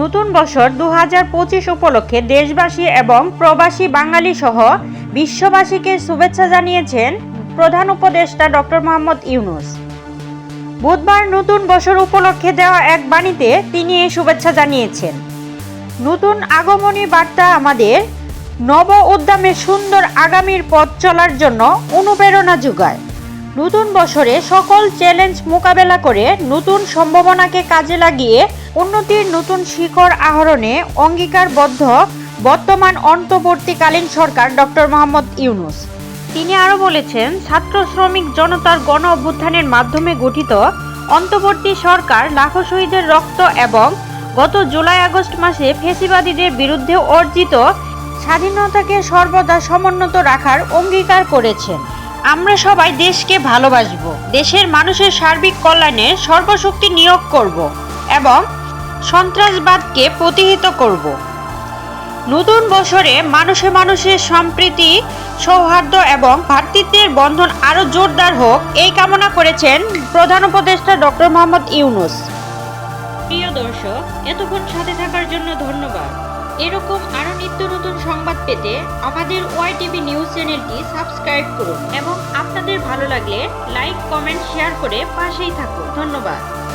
নতুন বছর দু হাজার পঁচিশ উপলক্ষে দেশবাসী এবং প্রবাসী বাঙালি সহ বিশ্ববাসীকে শুভেচ্ছা জানিয়েছেন প্রধান উপদেষ্টা ডক্টর মোহাম্মদ ইউনুস। বুধবার নতুন বছর উপলক্ষে দেওয়া এক বাণীতে তিনি এই শুভেচ্ছা জানিয়েছেন। নতুন আগমনী বার্তা আমাদের নব উদ্যমে সুন্দর আগামীর পথ চলার জন্য অনুপ্রেরণা যোগায়। নতুন বছরে সকল চ্যালেঞ্জ মোকাবেলা করে নতুন সম্ভাবনাকে কাজে লাগিয়ে উন্নতির নতুন শিখর আহরণে অঙ্গীকারবদ্ধ বর্তমান অন্তর্বর্তীকালীন সরকার ডক্টর মোহাম্মদ ইউনুস। তিনি আরও বলেছেন, ছাত্র শ্রমিক জনতার গণ অভ্যুত্থানের মাধ্যমে গঠিত অন্তর্বর্তী সরকার লাখো শহীদের রক্ত এবং গত জুলাই আগস্ট মাসে ফেসিবাদীদের বিরুদ্ধে অর্জিত স্বাধীনতাকে সর্বদা সমুন্নত রাখার অঙ্গীকার করেছেন। আমরা সবাই দেশকে ভালোবাসব, দেশের মানুষের সার্বিক কল্যাণে সর্বশক্তি নিয়োগ করব এবং সন্ত্রাসবাদকে প্রতিহিত করব। নতুন বছরে মানুষে মানুষের সম্প্রীতি, সৌহার্দ্য এবং ভ্রাতৃত্বের বন্ধন আরও জোরদার হোক, এই কামনা করেছেন প্রধান উপদেষ্টা ডক্টর মোহাম্মদ ইউনুস। প্রিয় দর্শক, এতক্ষণ সাথে থাকার জন্য ধন্যবাদ। এরকম আরও নিত্য নতুন সংবাদ পেতে আমাদের ওয়াই টিভি নিউজ চ্যানেলটি সাবস্ক্রাইব করুন এবং আপনাদের ভালো লাগলে লাইক, কমেন্ট, শেয়ার করে পাশেই থাকুন। ধন্যবাদ।